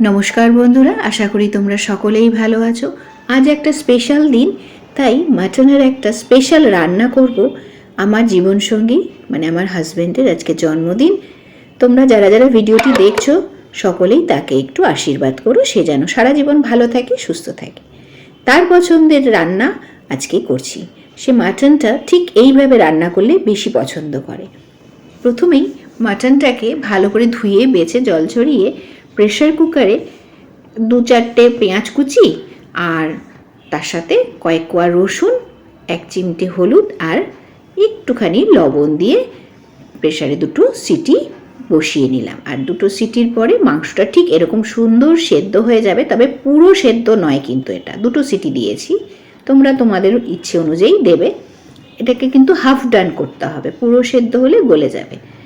নমস্কার বন্ধুরা, আশা করি তোমরা সকলেই ভালো আছো। আজ একটা স্পেশাল দিন, তাই মাটনের একটা স্পেশাল রান্না করব আমার জীবনসঙ্গী মানে আমার হাজব্যান্ডের আজকে জন্মদিন। তোমরা যারা যারা ভিডিওটি দেখছ, সকলেই তাকে একটু আশীর্বাদ করো, সে যেন সারা জীবন ভালো থাকে, সুস্থ থাকে। তার পছন্দের রান্না আজকে করছি। সে মাটনটা ঠিক এইভাবে রান্না করলে বেশি পছন্দ করে। প্রথমেই মাটনটাকে ভালো করে ধুয়ে, বেছে, জল ছড়িয়ে প্রেশার কুকারে দু চারটে পেঁয়াজ কুচি আর তার সাথে কয়েক কোয়া রসুন, এক চিমটে হলুদ আর একটুখানি লবণ দিয়ে প্রেশারে দুটো সিটি বসিয়ে নিলাম। আর দুটো সিটির পরে মাংসটা ঠিক এরকম সুন্দর সেদ্ধ হয়ে যাবে, তবে পুরো সেদ্ধ নয় কিন্তু এটা। দুটো সিটি দিয়েছি। তোমরা তোমাদের ইচ্ছে অনুযায়ী দেবে। এটাকে কিন্তু হাফ ডান করতে হবে। পুরো সেদ্ধ হলে গলে যাবে।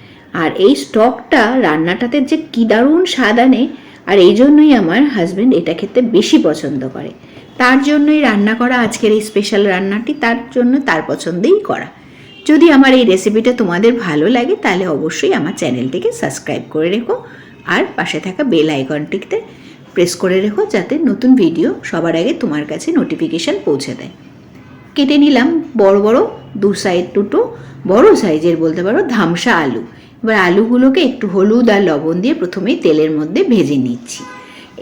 আর এই স্টকটা রান্নাটাতে যে কী দারুণ স্বাদ আনে, আর এই জন্যই আমার হাজব্যান্ড এটা খেতে বেশি পছন্দ করে। তার জন্যই রান্না করা আজকের এই স্পেশাল রান্নাটি তার জন্য তার পছন্দেই করা। যদি আমার এই রেসিপিটা তোমাদের ভালো লাগে, তাহলে অবশ্যই আমার চ্যানেলটিকে সাবস্ক্রাইব করে রেখো, আর পাশে থাকা বেল আইকনটিতে প্রেস করে রেখো, যাতে নতুন ভিডিও সবার আগে তোমার কাছে নোটিফিকেশান পৌঁছে দেয়। কেটে নিলাম বড় বড়, দু সাইড দুটো, বড় সাইজের বলতে পারো, ধামসা আলু। এবার আলুগুলোকে একটু হলুদ আর লবণ দিয়ে প্রথমেই তেলের মধ্যে ভেজে নিচ্ছি।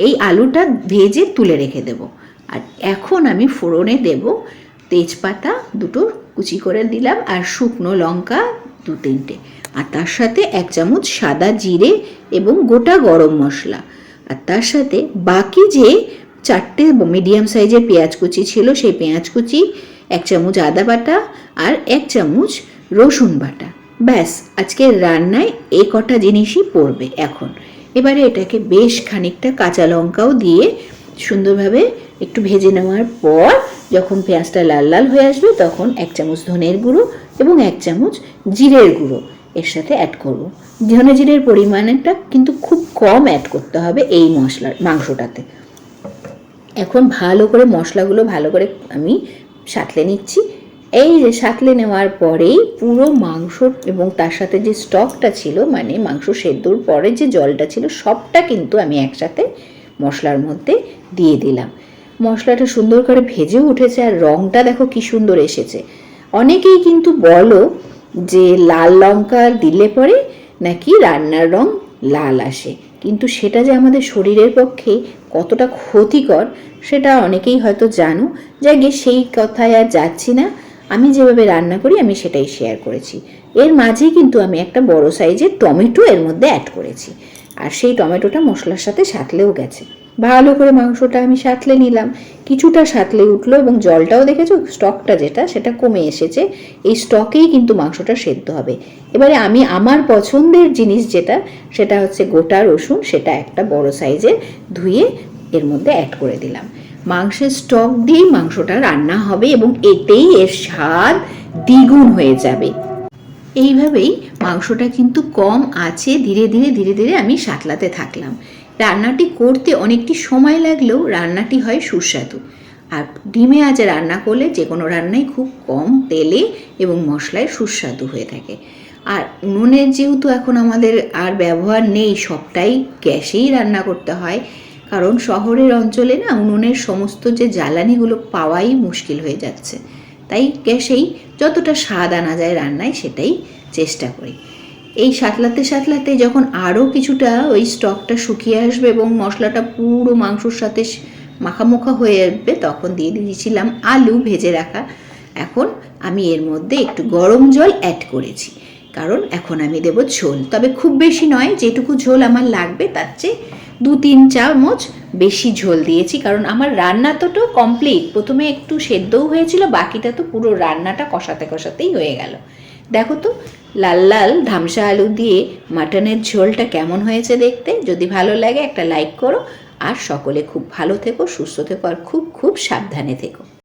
এই আলুটা ভেজে তুলে রেখে দেব। আর এখন আমি ফোড়নে দেব তেজপাতা দুটো কুচি করে দিলাম আর শুকনো লঙ্কা দু তিনটে। আর তার সাথে এক চামচ সাদা জিরে এবং গোটা গরম মশলা। আর তার সাথে বাকি যে চারটে মিডিয়াম সাইজের পেঁয়াজ কুচি ছিল সেই পেঁয়াজ কুচি, এক চামচ আদা বাটা আর এক চামচ রসুন বাটা। ব্যাস, আজকের রান্নায় এ কটা জিনিসই পড়বে এখন। এবারে এটাকে বেশ খানিকটা কাঁচা লঙ্কাও দিয়ে সুন্দরভাবে একটু ভেজে নেওয়ার পর যখন পেঁয়াজটা লাল লাল হয়ে আসবে, তখন এক চামচ ধনের গুঁড়ো এবং এক চামচ জিরের গুঁড়ো এর সাথে অ্যাড করব। ধনে জিরের পরিমাণটা কিন্তু খুব কম অ্যাড করতে হবে এই মশলার, মাংসটাতে। এখন ভালো করে মশলাগুলো ভালো করে আমি সাঁতলে নিচ্ছি। এই যে সাঁতলে নেওয়ার পরেই পুরো মাংস এবং তার সাথে যে স্টকটা ছিল মানে মাংস সেদ্ধর পরে যে জলটা ছিল, সবটা কিন্তু আমি একসাথে মশলার মধ্যে দিয়ে দিলাম। মশলাটা সুন্দর করে ভেজেও উঠেছে আর রঙটা দেখো কি সুন্দর এসেছে। অনেকেই কিন্তু বলো যে লাল লঙ্কা দিলে পরে নাকি রান্নার রং লাল আসে। কিন্তু সেটা যে আমাদের শরীরের পক্ষে কতটা ক্ষতিকর, সেটা অনেকেই হয়তো জানো। যাকে সেই কথায় আর যাচ্ছি না। আমি যেভাবে রান্না করি, আমি সেটাই শেয়ার করেছি। এর মাঝেই কিন্তু আমি একটা বড় সাইজের টমেটো এর মধ্যে অ্যাড করেছি। আর সেই টমেটোটা মশলার সাথে সাঁতলেও গেছে। ভালো করে মাংসটা আমি সাঁতলে নিলাম। কিছুটা সাঁতলে উঠল এবং জলটাও দেখেছ? স্টকটা যেটা, সেটা কমে এসেছে। এই স্টকেই কিন্তু মাংসটা সেদ্ধ হবে। এবারে আমি আমার পছন্দের জিনিস যেটা, সেটা হচ্ছে গোটা রসুন, সেটা একটা বড় সাইজের ধুয়ে এর মধ্যে অ্যাড করে দিলাম। মাংসের স্টক দিয়েই মাংসটা রান্না হবে এবং এতেই এর স্বাদ দ্বিগুণ হয়ে যাবে। এইভাবেই মাংসটা কিন্তু কম আছে, ধীরে ধীরে ধীরে ধীরে আমি সাতলাতে থাকলাম। রান্নাটি করতে অনেকটি সময় লাগলেও রান্নাটি হয় সুস্বাদু। আর ডিমে আজ রান্না করলে যে কোনো রান্নাই খুব কম তেলে এবং মশলায় সুস্বাদু হয়ে থাকে। আর উনুনের যেহেতু এখন আমাদের আর ব্যবহার নেই, সবটাই গ্যাসেই রান্না করতে হয় কারণ শহরের অঞ্চলে না উনুনের সমস্ত যে জ্বালানিগুলো পাওয়াই মুশকিল হয়ে যাচ্ছে। তাই গ্যাসেই যতটা স্বাদ আনা যায় রান্নায় সেটাই চেষ্টা করি। এই সাতলাতে সাতলাতে যখন আরও কিছুটা ওই স্টকটা শুকিয়ে আসবে এবং মশলাটা পুরো মাংসর সাথে মাখামোখা হয়ে আসবে, তখন দিয়ে দিয়েছিলাম আলু ভেজে রাখা। এখন আমি এর মধ্যে একটু গরম জল অ্যাড করেছি, কারণ এখন আমি দেব ঝোল। তবে খুব বেশি নয়, যেটুকু ঝোল আমার লাগবে তার চেয়ে দু তিন চামচ বেশি ঝোল দিয়েছি, কারণ আমার রান্না তো তো কমপ্লিট প্রথমে একটু সেদ্ধও হয়েছিল, বাকিটা তো পুরো রান্নাটা কষাতে কষাতেই হয়ে গেল। দেখো তো, লাল লাল ধামসা আলু দিয়ে মাটনের ঝোলটা কেমন হয়েছে দেখতে। যদি ভালো লাগে একটা লাইক করো। আর সকলে খুব ভালো থেকো, সুস্থ থেকো, আর খুব খুব সাবধানে থেকো।